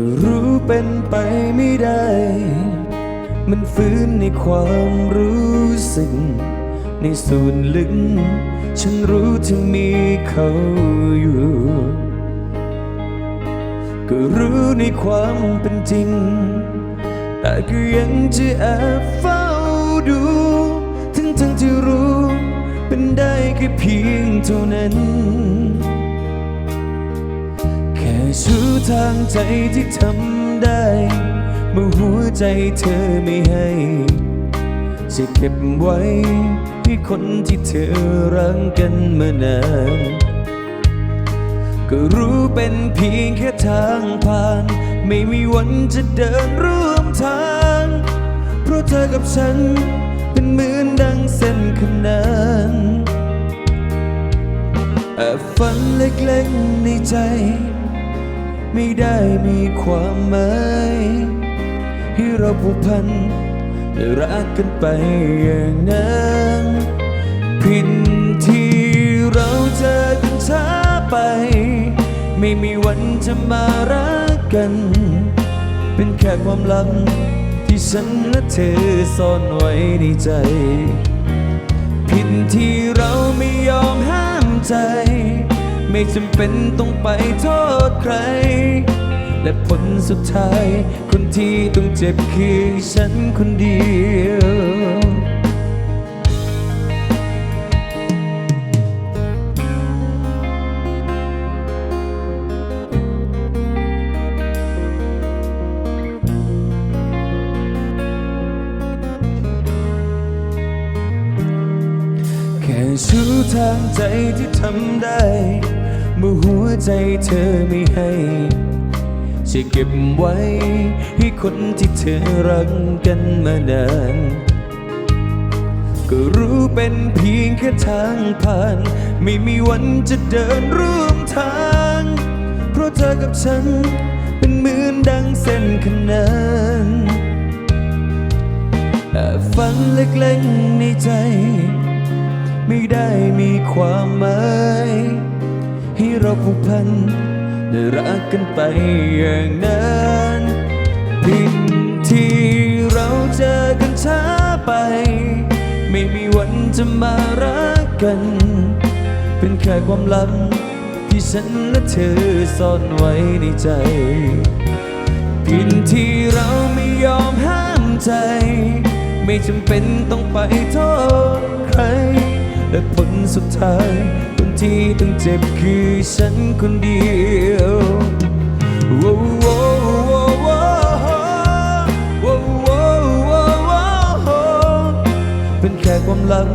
ก็รู้เป็นไปไม่ได้ มันฟื้นในความรู้สึก ในส่วนลึก ฉันรู้ที่มีเขาอยู่ ก็รู้ในความเป็นจริง แต่ก็ยังจะแอบเฝ้าดู ทั้งทั้งที่รู้ เป็นได้แค่เพียงเท่านั้น แค่ชูทางใจที่ทำได้ เมื่อหัวใจเธอไม่ให้จะเก็บไว้ให้คนที่เธอรักกันมานานก็รู้เป็นเพียงแค่ทางผ่าน ไม่มีวันจะเดินร่วมทาง เพราะเธอกับฉันเป็นเหมือนดังเส้นขนานแอบฝันเล็กๆในใจ ไม่ได้มีความหมายให้เราผูกพันและรักกันไปอย่างนั้นผิดที่เราเจอกันช้าไป ไม่มีวันจะมารักกัน เป็นแค่ความลับที่ฉันและเธอซ่อนไว้ในใจ ผิดที่เราไม่ยอมห้ามใจ ไม่จำเป็นต้องไปโทษใคร และผลสุดท้าย คนที่ต้องเจ็บคือฉันคนเดียวแค่ชูทางใจที่ทำได้ เมื่อหัวใจเธอไม่ให้จะเก็บไว้ ให้คนที่เธอรักกันมานาน ก็รู้เป็นเพียงแค่ทางผ่าน ไม่มีวันจะเดินร่วมทาง เพราะเธอกับฉัน เป็นเหมือนดังเส้นขนานแอบฝันเล็กๆในใจ ไม่ได้มีความหมาย เราผูกพันและรักกันไปอย่างนั้นผิดที่เราเจอกันช้าไป ไม่มีวันจะมารักกัน เป็นแค่ความลับที่ฉันและเธอซ่อนไว้ในใจผิดที่เราไม่ยอมห้ามใจ ไม่จำเป็นต้องไปโทษใครและผลสุดท้าย ที่ต้องเจ็บคือฉันคนเดียวเป็นแค่ความลัง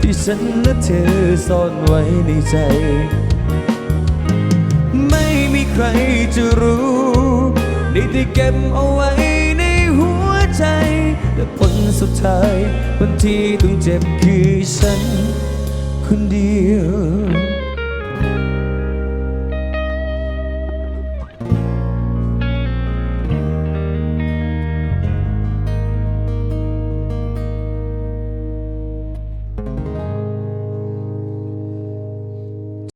ที่ฉันและเธอซ่อนไว้ในใจ ไม่มีใครจะรู้ได้แต่เก็บเอาไว้ในหัวใจ และผลสุดท้ายบันที่ต้องเจ็บคือฉัน 흔들